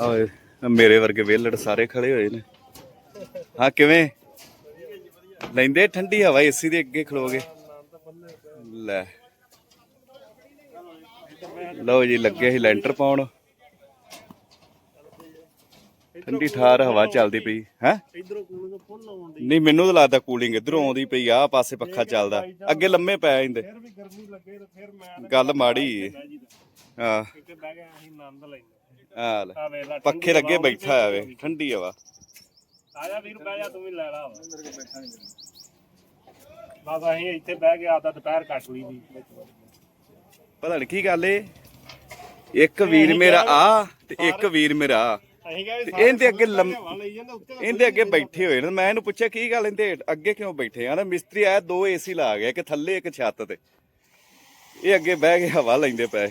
ਓਏ ਮੇਰੇ ਵਰਗੇ ਵੇਲੜ ਸਾਰੇ ਖੜੇ ਹੋਏ ਨੇ। ਹਾਂ ਕਿਵੇਂ? ਲੈਂਦੇ ਠੰਡੀ ਹਵਾ ਏਸੀ ਦੇ ਅੱਗੇ ਖਲੋਗੇ ਲੈ। ਲਓ ਜੀ ਲੱਗੇ ਸੀ ਲੈਂਟਰ ਪਾਉਣ। ਠੰਡੀ ਠਾਰ ਹਵਾ ਚੱਲਦੀ ਪਈ ਹੈ? ਨਹੀਂ ਮੈਨੂੰ ਤਾਂ ਲੱਗਦਾ ਕੂਲਿੰਗ ਇਧਰੋਂ ਆਉਂਦੀ ਪਈ ਆ ਪਾਸੇ ਪੱਖਾ ਚੱਲਦਾ। ਅੱਗੇ ਲੰਮੇ ਪੈ ਜਾਂਦੇ। ਗੱਲ ਮਾੜੀ ਹਾਂ। ਲੈ। ਪੱਖੇ ਲੱਗੇ ਬੈਠਾ ਆਵੇ ਠੰਡੀ ਹਵਾ। ਆ ਜਾ ਵੀਰ ਬਹਿ ਜਾ ਤੂੰ ਵੀ ਲੈ ਲਾ ਬਸ ਅਸੀਂ ਇੱਥੇ ਬਹਿ ਕੇ ਆਦਾ ਦੁਪਹਿਰ ਕੱਟ ਲਈ ਦੀ। ਪਤਾ ਨਹੀਂ ਕੀ ਗੱਲ ਏ। ਇੱਕ ਵੀਰ ਮੇਰਾ ਆ ਤੇ ਇੱਕ ਵੀਰ ਮੇਰਾ ਆ। ਅਸੀਂ ਇਹਦੇ ਅੱਗੇ ਲੰਮ- ਲਈ ਜਾਂਦਾ ਉੱਤੇ ਇਹਦੇ ਅੱਗੇ ਬੈਠੇ ਹੋਏ ਨੇ। ਮੈਂ ਇਹਨੂੰ ਪੁੱਛਿਆ ਕੀ ਗੱਲ ਇਹਦੇ ਅੱਗੇ ਕਿਉਂ ਬੈਠੇ ਆ? ਨਾ ਮਿਸਤਰੀ ਆਇਆ ਦੋ ਏਸੀ ਲਾ ਗਿਆ ਇੱਕ ਥੱਲੇ ਇੱਕ ਛੱਤ ਤੇ। ਇਹ ਅੱਗੇ ਬਹਿ ਕੇ ਹਵਾ ਲੈਂਦੇ ਪਏ।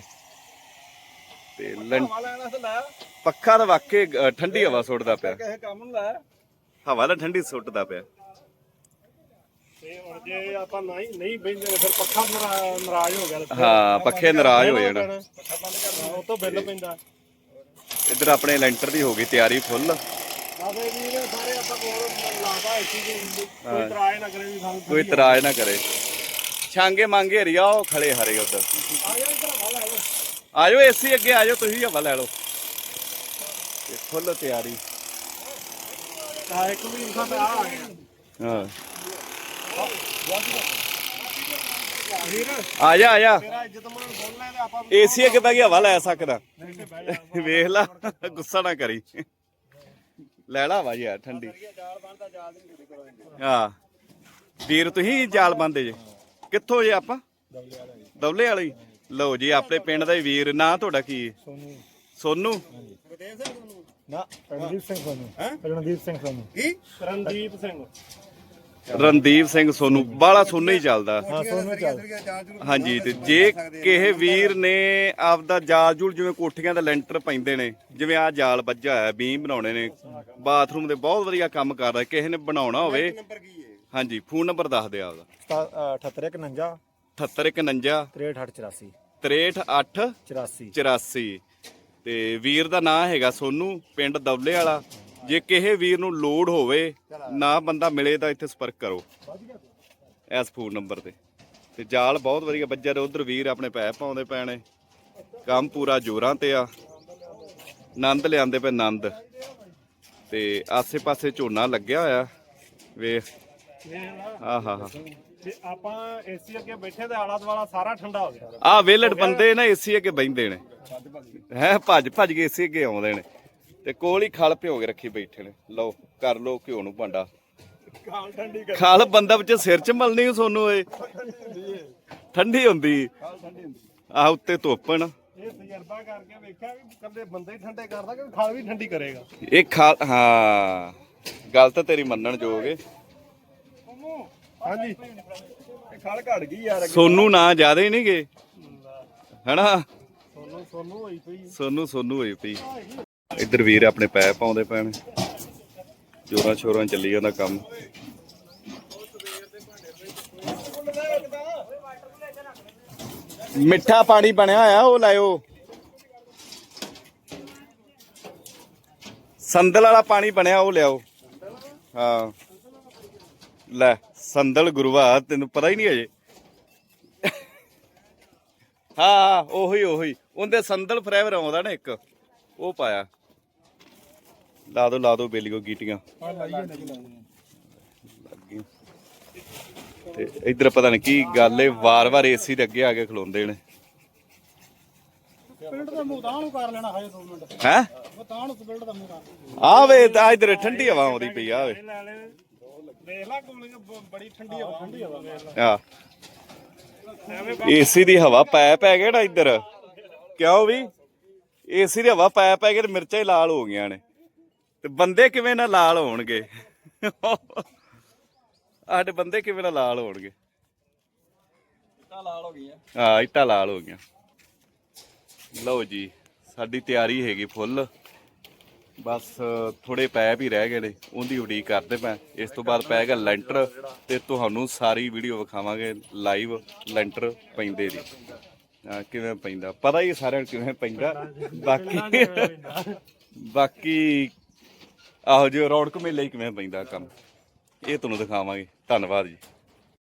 ਤੇ ਲੰ- ਲੈਣਾ ਤੇ ਲੈ ਪੱਖਾ ਤਾਂ ਵਾਕੇ ਅ, ਠੰਡੀ ਹਵਾ ਸੁੱਟਦਾ ਪਿਆ। ਕਿਸੇ ਕੰਮ ਨੂੰ ਲੈ ਹਵਾ ਤਾਂ ਠੰਡੀ ਸੁੱਟਦਾ ਪਿਆ। ਤੇ ਹੁਣ ਜੇ ਆਪਾਂ ਨਹੀਂ ਨਹੀਂ ਬੈਠੇ ਫਿਰ ਪੱਖਾ ਨਰਾ- ਨਾਰਾਜ਼ ਹੋ ਗਿਆ ਹਾਂ ਪੱਖੇ ਨਾਰਾਜ਼ ਹੋ ਜਾਣ। ਪੱਖਾ ਬੰਦ ਕਰਨਾ ਉਹ ਤੋਂ ਬਿੱਲ ਪੈਂਦਾ। ਇੱਧਰ ਆਪਣੇ ਲੈਂਟਰ ਦੀ ਹੋ ਗਈ ਤਿਆਰੀ ਫੁੱਲ। ਆਵੇ ਵੀ ਨੇ ਸਾਰੇ ਆਪਾਂ ਕੋਲ ਲਾਦਾ ਐਸੀ ਦੀ ਕੋਈ ਇਤਰਾਜ਼ ਨਾ ਕਰੇ ਵੀ ਸਾਨੂੰ ਕੋਈ ਇਤਰਾਜ਼ ਨਾ ਕਰੇ। ਛਾਂਗੇ ਮੰਗੇ ਹਰੀਆ ਉਹ ਖੜੇ ਹਰੇ ਉਧਰ। ਆ ਜਾ ਇੱਧਰ ਹਵਾ। ਆਜੋ ਏਸੀ ਅੱਗੇ ਆਜੋ ਤੁਸੀਂ ਹਵਾ ਲੈ ਲਓ। ਤੇ ਫੁੱਲ ਤਿਆਰੀ। ਆ ਇੱਕ ਵੀ ਇਨਸਾਨ ਆ ਆ ਗਿਆ। ਹਾਂ। ਆ ਜਾ ਆ ਜਾ। ਏਸੀ ਅੱਗੇ ਬਹਿ ਕੇ ਹਵਾ ਲੈ ਸਕਦਾ। ਨਹੀਂ ਵੇਖ ਲਾ ਗੁੱਸਾ ਨਾ ਕਰੀ। ਲੈ ਲਾ ਵਾ ਯਾਰ ਠੰਡੀ। ਨਹੀਂ ਹਾਂ। ਵੀਰ ਤੁਸੀਂ ਜਾਲ ਬੰਦੇ ਜੇ। ਕਿੱਥੋਂ ਜੇ ਆਪਾਂ? ਦੌਲੇ ਵਾਲੇ? ਲਓ ਜੀ ਆਪਣੇ ਪਿੰਡ ਦਾ ਹੀ ਵੀਰ ਨਾਂ ਤੁਹਾਡਾ ਕੀ? ਹੈ? ਸੋਨੂੰ। ਸੋਨੂ? ਗੁਰਦੇਵ ਸਿੰਘ ਸੋਨੂੰ ਨਾ ਰਣਦੀਪ ਸਿੰਘ ਸੋਨੂੰ। ਹੈ? ਰਣਦੀਪ ਸਿੰਘ ਸੋਨੂੰ। ਕੀ? ਰਣਦੀਪ ਸਿੰਘ। ਰਣਦੀਪ ਸਿੰਘ ਸੋਨੂ ਬਾਲਾ ਸੋਨੂ ਹੀ ਚੱਲਦਾ। ਹਾਂ ਸੋਨੂੰ ਚੱਲ ਹਾਂਜੀ ਤੇ ਜੇ ਕਿਸੇ ਵੀਰ ਨੇ ਆਪਦਾ ਜਾਲ ਜੂਲ ਜਿਵੇਂ ਕੋਠੀਆਂ ਦਾ ਲੈਂਟਰ ਪੈਂਦੇ ਨੇ ਜਿਵੇਂ ਆ ਜਾਲ ਵੱਜਾ ਹੋਇਆ ਬੀਮ ਬਣਾਉਣੇ ਨੇ ਬਾਥਰੂਮ ਦੇ ਬਹੁਤ ਵਧੀਆ ਕੰਮ ਕਰਦਾ ਕਿਸੇ ਨੇ ਬਣਾਉਣਾ ਹੋਵੇ। ਹਾਂਜੀ ਫੋਨ ਨੰਬਰ ਦੱਸ ਦਿਓ ਆਪਦਾ। 7851 7851 6384 638 84 84 ਤੇ ਵੀਰ ਦਾ ਨਾਂ ਹੈਗਾ ਸੋਨੂ ਪਿੰਡ ਦੌਲੇ ਵਾਲਾ। ਜੇ ਕਿਸੇ ਵੀਰ ਨੂੰ ਲੋੜ ਹੋਵੇ ਨਾ ਬੰਦਾ ਮਿਲੇ ਤਾਂ ਇੱਥੇ ਸੰਪਰਕ ਕਰੋ। ਇਸ ਫੋਨ ਨੰਬਰ ਤੇ। ਤੇ ਜਾਲ ਬਹੁਤ ਵਧੀਆ ਬੱਜਰ ਉਧਰ ਵੀਰ ਆਪਣੇ ਪੈਪ ਪਾਉਂਦੇ ਨੇ। ਕੰਮ ਪੂਰਾ ਜੋਰਾਂ ਤੇ ਆ। ਆਨੰਦ ਲਿਆਂਦੇ ਪਏ ਆਨੰਦ ਤੇ ਆਸੇ-ਪਾਸੇ ਝੋਨਾ ਲੱਗਿਆ ਹੋਇਆ। ਵੇਖ। ਆਹਾ ਹਾ ਤੇ ਆਪਾਂ ਏਸੀ ਅੱਗੇ ਬੈਠੇ ਤੇ ਆਲਾ ਦੁਆਲਾ ਸਾਰਾ ਠੰਡਾ ਹੋ ਗਿਆ। ਆ ਵੇਲੜ ਬੰਦੇ ਨਾ ਏਸੀ ਅੱਗੇ ਬੈੰਦੇ ਨੇ। ਹੈ ਭੱਜ ਭੱਜ ਕੇ ਏਸੀ ਅੱਗੇ ਆਉਂਦੇ ਨੇ। ਤੇ ਕੋਲ ਹੀ ਖਲ ਭਿਓ ਕੇ ਰੱਖੀ ਬੈਠੇ ਨੇ। ਲਓ ਕਰ ਲਓ ਘਿਓ ਨੂੰ ਭਾਂਡਾ। ਕਾਲ ਠੰਡੀ ਖਲ ਬੰਦਾ ਵਿੱਚ ਸਿਰ ਚ ਮਲਣੀ ਸੋਨੂੰ ਓਏ ਠੰਡੀ ਹੁੰਦੀ। ਆ ਉੱਤੇ ਧੁੱਪਣ। ਇਹ ਤਜਰਬਾ ਕਰਕੇ ਵੇਖਿਆ ਵੀ ਕੱਲੇ ਬੰਦੇ ਹੀ ਠੰਡੇ ਕਰਦਾ ਕਿ ਖਾਲ ਵੀ ਠੰਡੀ ਕਰੇਗਾ। ਇਹ ਖਲ ਹਾਂ। ਗੱਲ ਤਾਂ ਤੇਰੀ ਮੰਨਣ ਏ। ਹਾਂਜੀ। ਇਹ ਖਾਲ ਘੜ ਗਈ ਯਾਰ ਸੋਨੂੰ ਨਾ ਜ਼ਿਆਦਾ ਹੀ ਨਹੀਂਗੇ। ਹਨਾ? ਸੋਨੂੰ ਸੋਨੂੰ ਹੋਈ ਪਈ ਸੋਨੂੰ ਸੋਨੂੰ ਹੋਈ ਪਈ। ਇੱਧਰ ਵੀਰ ਆਪਣੇ ਪੈਪ ਪਾਉਂਦੇ ਨੇ। ਜੋਰਾਂ ਸ਼ੋਰਾਂ ਚੱਲੀ ਜਾਂਦਾ ਕੰਮ। ਮਿੱਠਾ ਪਾਣੀ ਬਣਿਆ ਹੋਇਆ ਉਹ ਲਾਇਓ। ਸੰਦਲ ਵਾਲਾ ਪਾਣੀ ਬਣਿਆ ਉਹ ਲਿਆਓ। ਹਾਂ। ਲੈ ਸੰਦਲ ਗੁਰੂਆ ਤੈਨੂੰ ਪਤਾ ਹੀ ਨਹੀਂ ਅਜੇ ਹਾਂ ਉਹੀ ਉਹੀ। ਉਹਦੇ ਸੰਦਲ ਫਰੇਵਰ ਆਉਂਦਾ ਨਾ ਇੱਕ। ਉਹ ਪਾਇਆ। ਲਾ ਦੋ ਲਾ ਦੋ ਬੇਲੀਓ ਗੀਟੀਆਂ। ਤੇ ਇਧਰ ਪਤਾ ਨਹੀਂ ਕੀ ਗੱਲ ਏ ਵਾਰ-ਵਾਰ ਏਸੀ ਦੇ ਅੱਗੇ ਆ ਕੇ ਖਲੋਂਦੇ ਨੇ। ਪਿੰਡ ਦਾ ਮੂੰਹ ਤਾਂ ਨੂੰ ਕਰ ਲੈਣਾ ਹਜੇ 2 ਮਿੰਟ। ਹੈ? ਤਾਂ ਨੂੰ ਪਿੰਡ ਦਾ ਮੂੰਹ ਕਰ ਆ ਵੇ ਤਾਂ ਇਧਰ ਠੰਡੀ ਹਵਾ ਆਉਂਦੀ ਪਈ ਆ ਵੇ। ਇਹ ਲੈ ਲੈ ਵੇਖ ਲਾ ਕੂਲਿੰਗ ਬੜੀ ਠੰਡੀ ਹਵਾ ਠੰਡੀ ਹਵਾ। ਵੇਖ ਲਾ। ਆ ਏਸੀ ਦੀ ਹਵਾ ਪੈ ਪੈ ਗਿਆ ਨਾ ਇੱਧਰ। ਕਿਉਂ ਵੀ? ਏਸੀ ਦੀ ਹਵਾ ਪੈ ਪੈ ਕੇ ਤੇ ਮਿਰਚਾਂ ਹੀ ਲਾਲ ਹੋ ਗਈਆਂ ਨੇ। ਤੇ ਬੰਦੇ ਕਿਵੇਂ ਨਾ ਲਾਲ ਹੋਣਗੇ? ਸਾਡੇ ਬੰਦੇ ਕਿਵੇਂ ਨਾ ਲਾਲ ਹੋਣਗੇ? ਤਾਂ ਲਾਲ ਹੋ ਗਈ ਆ ਹਾਂ ਇੱਟਾਂ ਲਾਲ ਹੋ ਗਈਆਂ। ਲਓ ਜੀ ਸਾਡੀ ਤਿਆਰੀ ਹੈਗੀ ਫੁੱਲ। ਬਸ ਥੋੜੇ ਪੈਪ ਹੀ ਰਹਿ ਗਏ ਨੇ ਉਹਦੀ ਉਡੀਕ ਕਰਦੇ ਪਏ ਇਸ ਤੋਂ ਬਾਅਦ ਪੈ ਗਿਆ ਲੈਂਟਰ ਤੇ ਤੁਹਾਨੂੰ ਸਾਰੀ ਵੀਡੀਓ ਵਿਖਾਵਾਂਗੇ ਲਾਈਵ ਲੈਂਟਰ ਪੈਂਦੇ ਦੀ। ਹਾਂ, ਕਿਵੇਂ ਪੈਂਦਾ? ਪਤਾ ਹੀ ਸਾਰਿਆਂ ਨੂੰ ਕਿਵੇਂ ਪੈਂਦਾ। ਬਾਕੀ ਬਾਕੀ ਆਹੋ ਜੋ ਰੌਣਕ ਮੇਲੇ ਹੀ ਕਿਵੇਂ ਪੈਂਦਾ ਕੰਮ। ਇਹ ਤੁਹਾਨੂੰ ਦਿਖਾਵਾਂਗੇ। ਧੰਨਵਾਦ ਜੀ।